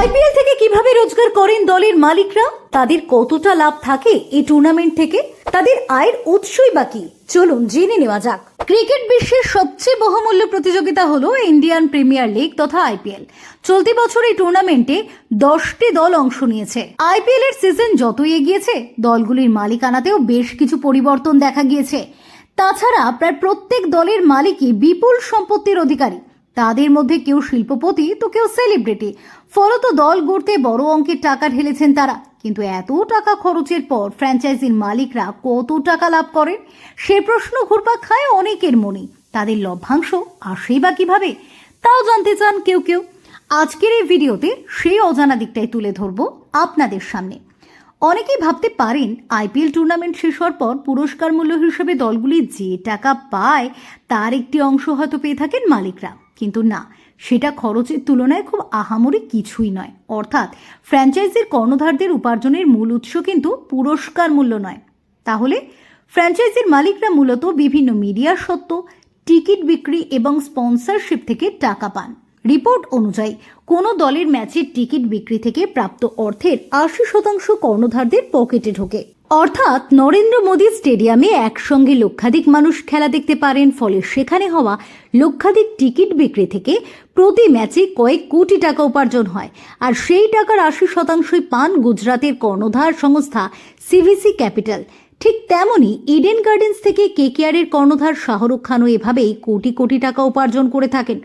IPL থেকে কীভাবে রোজগার করেন দলের মালিকরা? তাদের কতটা লাভ থাকে এই টুর্নামেন্ট থেকে? তাদের আয়ের উৎসই বাকি চলুন জেনে নেওয়া যাক। ক্রিকেট বিশ্বের সবচেয়ে বহুমূল্য প্রতিযোগিতা হলো ইন্ডিয়ান প্রিমিয়ার লিগ তথা আইপিএল। চলতি বছর এই টুর্নামেন্টে দশটি দল অংশ নিয়েছে। আইপিএল এর সিজন যতই এগিয়েছে, দলগুলির মালিকানাতেও বেশ কিছু পরিবর্তন দেখা গিয়েছে। তাছাড়া প্রায় প্রত্যেক দলের মালিকই বিপুল সম্পত্তির অধিকারী। তাদের মধ্যে কেউ শিল্পপতি, তো কেউ সেলিব্রিটি ফলত দল গড়তে বড় অঙ্কের টাকা ঢেলেছেন তারা। কিন্তু এত টাকা খরচের পর ফ্র্যাঞ্চাইজির মালিকরা কত টাকা লাভ করেন? সে প্রশ্ন ঘুরপাক খায় অনেকের মনে। তাদের লভ্যাংশ আসেই বা কীভাবে? তাও জানতে চান কেউ কেউ। আজকের এই ভিডিওতে সেই অজানা দিকটাই তুলে ধরবো আপনাদের সামনে। অনেকেই ভাবতে পারেন, আইপিএল টুর্নামেন্ট শেষ হওয়ার পর পুরস্কার মূল্য হিসেবে দলগুলি যে টাকা পায়, তার একটি অংশ হয়তো পেয়ে থাকেন মালিকরা। কিন্তু না, সেটা খরচের তুলনায় খুব আহামরি কিছুই নয়। অর্থাৎ ফ্র্যাঞ্চাইজির কর্ণধারদের উপার্জনের মূল উৎস কিন্তু পুরস্কার মূল্য নয়। তাহলে ফ্র্যাঞ্চাইজির মালিকরা মূলত বিভিন্ন মিডিয়া সত্ত্ব, টিকিট বিক্রি এবং স্পন্সরশিপ থেকে টাকা পান। রিপোর্ট অনুযায়ী, কোনো দলের ম্যাচের টিকিট বিক্রি থেকে প্রাপ্ত অর্থের আশি শতাংশ কর্ণধারদের পকেটে ঢোকে। অর্থাৎ নরেন্দ্র মোদী স্টেডিয়ামে একসঙ্গে লক্ষাধিক মানুষ খেলা দেখতে পারেন, ফলে সেখানে হওয়া লক্ষাধিক টিকিট বিক্রি থেকে প্রতি ম্যাচে কয়েক কোটি টাকা উপার্জন হয়। আর সেই টাকার আশি শতাংশই পান গুজরাতের কর্ণধার সংস্থা সিভিসি ক্যাপিটাল ঠিক তেমনই ইডেন গার্ডেন্স থেকে কেকেআরের কর্ণধার শাহরুখ খানও এভাবেই কোটি কোটি টাকা উপার্জন করে থাকেন।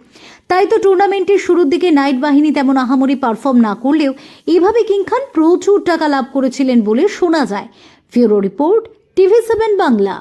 তাই তো টুর্নামেন্টের শুরুর দিকে নাইট বাহিনী তেমন আহামরি পারফর্ম না করলেও এভাবে কিং খান প্রচুর টাকা লাভ করেছিলেন বলে শোনা যায়। ফিউরো রিপোর্ট টিভি সেভেন বাংলা